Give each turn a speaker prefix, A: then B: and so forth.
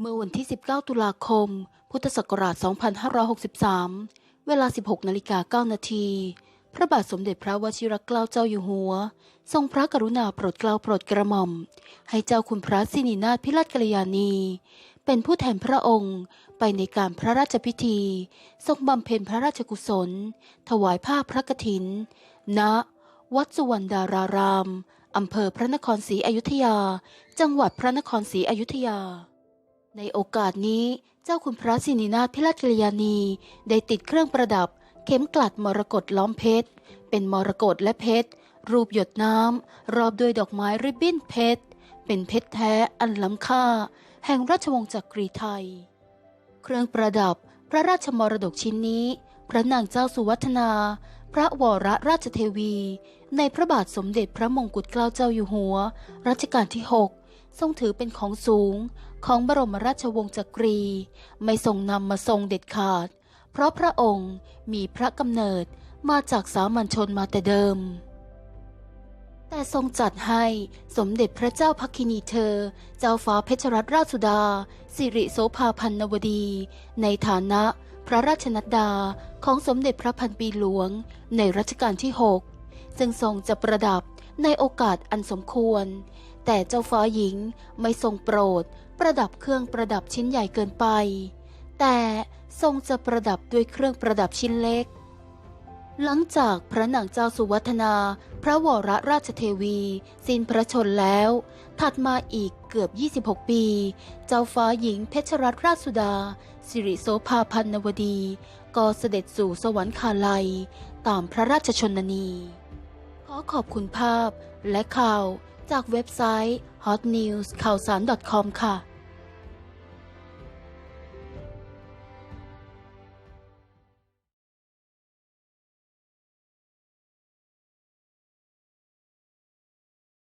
A: เมื่อวันที่ 19 ตุลาคม พุทธศักราช 2563 เวลา 16 นาฬิกา 9 นาที พระบาทสมเด็จพระวชิรเกล้าเจ้าอยู่หัว ทรงพระกรุณาโปรดเกล้าโปรดกระหม่อม ให้เจ้าคุณพระสิรินาถพิราชกัลยาณี เป็นผู้แทนพระองค์ไปในการพระราชพิธี ทรงบำเพ็ญพระราชกุศล ถวายผ้าพระกฐิน ณ วัดสุวรรณดาราราม อำเภอพระนครศรีอยุธยา จังหวัดพระนครศรีอยุธยา ในโอกาสนี้เจ้าคุณพระสินีนาถพิราชกัลยาณีได้ติดเครื่องประดับ เข็มกลัดมรกตล้อมเพชร เป็นมรกตและเพชร รูปหยดน้ำ รอบด้วยดอกไม้ริบบิ้นเพชร เป็นเพชรแท้อันล้ำค่า แห่งราชวงศ์จักรีไทย เครื่องประดับพระราชมรดกชิ้นนี้ พระนางเจ้าสุวัฒนา พระวรราชเทวี ในพระบาทสมเด็จพระมงกุฎเกล้าเจ้าอยู่หัว รัชกาลที่ 6 ทรงถือเป็นของสูงของบรมราชวงศ์จักรี ไม่ทรงนำมาทรงเด็ดขาด เพราะพระองค์มีพระกำเนิดมาจากสามัญชนมาแต่เดิม แต่ทรงจัดให้สมเด็จพระเจ้าพักคินีเธอ เจ้าฟ้าเพชรรัตนราชสุดา สิริโสภาพันนวดี ในฐานะพระราชนัดดาของสมเด็จพระพันปีหลวงในรัชกาลที่ 6 ซึ่งทรงจะประดับในโอกาสอันสมควร แต่เจ้าฟ้าหญิงไม่ทรงโปรดประดับเครื่องประดับชิ้นใหญ่เกินไป แต่ทรงจะประดับด้วยเครื่องประดับชิ้นเล็ก หลังจากพระนางเจ้าสุวัฒนา พระวรราชเทวี สิ้นพระชนแล้ว ถัดมาอีกเกือบ 26 ปี เจ้าฟ้าหญิงเพชรรัตนราชสุดา สิริโสภาพันนวดี ก็เสด็จสู่สวรรคาลัย ตามพระราชชนนี ขอขอบคุณภาพและข่าว จากเว็บไซต์ hotnews ข่าวสาร .com ค่ะ